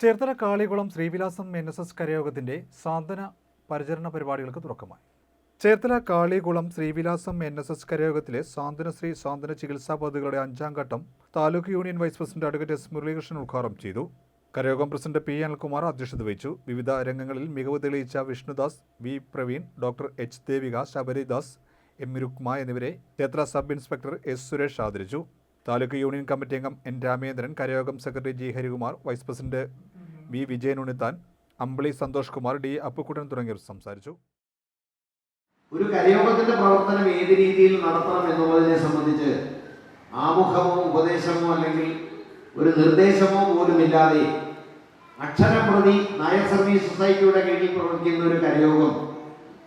Cherthala Kalikulam Srivilasam N S S കരയോഗത്തിന്റെ സാന്ത്വന പരിചരണ പരിപാടികൾക്ക് തുടക്കമായി. Cherthala Kalikulam Srivilasam N S S കരയോഗത്തിലെ സാന്ത്വനശ്രീ സാന്ത്വന ചികിത്സാ പദ്ധതികളുടെ അഞ്ചാം ഘട്ടം taluk union vice president advocate S Muralikrishnan ഉദ്ഘാടനം ചെയ്തു. കരയോഗം പ്രസിഡന്റ് പി അനിൽകുമാർ അധ്യക്ഷത വഹിച്ചു. വിവിധ രംഗങ്ങളിൽ മികവ് തെളിയിച്ച Vishnudas V Praveen doctor H Devika Sabaridas M Rukma എന്നിവരെ ക്ഷേത്ര സബ് ഇൻസ്പെക്ടർ എസ് സുരേഷ് ആദരിച്ചു. താലൂക്ക് യൂണിയൻ കമ്മിറ്റി അംഗം N Ramendran കരയോഗം secretary G Harikumar vice president V Vijayan Unnithan Ambili Santhosh Kumar D Appukuttan തുടങ്ങിയവർ സംസാരിച്ചു. ഒരു കരയോഗത്തിന്റെ പ്രവർത്തനം ഏത് രീതിയിൽ നടത്തണം എന്നുള്ളതിനെ സംബന്ധിച്ച് ആമുഖമോ ഉപദേശമോ അല്ലെങ്കിൽ ഒരു നിർദ്ദേശമോ പോലുമില്ലാതെ അക്ഷരപ്രതി നായർ സർവീസ് സൊസൈറ്റിയുടെ കീഴിൽ പ്രവർത്തിക്കുന്ന ഒരു കരയോഗം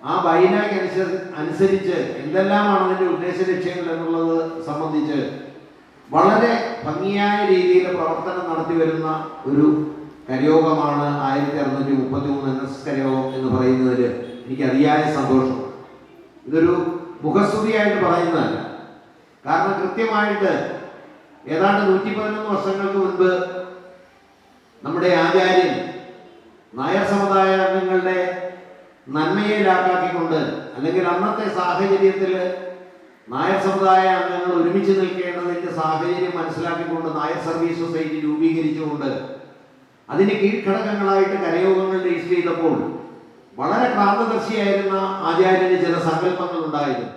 ആ ബൈനാക്ക് അനുസരിച്ച് എന്തെല്ലാമാണ് അതിന്റെ ഉദ്ദേശ ലക്ഷ്യങ്ങൾ എന്നുള്ളത് സംബന്ധിച്ച് വളരെ ഭംഗിയായ രീതിയിൽ പ്രവർത്തനം നടത്തി വരുന്ന ഒരു കരയോഗമാണ് ആയിരത്തി അറുന്നൂറ്റി മുപ്പത്തി മൂന്ന് എൻ എസ് കരയോഗം എന്ന് പറയുന്നതിൽ എനിക്ക് അതിയായ സന്തോഷം. ഇതൊരു മുഖസ്തുതിയായിട്ട് പറയുന്നതല്ല. കാരണം കൃത്യമായിട്ട് ഏതാണ്ട് നൂറ്റി പതിനൊന്ന് വർഷങ്ങൾക്ക് മുൻപ് നമ്മുടെ ആചാര്യൻ നായർ സമുദായ അംഗങ്ങളുടെ നന്മയെ ലാക്കാക്കിക്കൊണ്ട് അല്ലെങ്കിൽ അന്നത്തെ സാഹചര്യത്തിൽ നായർ സമുദായ അംഗങ്ങൾ ഒരുമിച്ച് നിൽക്കേണ്ടതിന്റെ സാഹചര്യം മനസ്സിലാക്കിക്കൊണ്ട് നായർ സർവീസ് സൊസൈറ്റി രൂപീകരിച്ചുകൊണ്ട് അതിന് കീഴ്ഘടകങ്ങളായിട്ട് കരയോഗങ്ങൾ രജിസ്റ്റർ ചെയ്തപ്പോൾ വളരെ ക്രാന്തദർശിയായിരുന്ന ആചാര്യന് ചില സങ്കല്പങ്ങൾ ഉണ്ടായിരുന്നു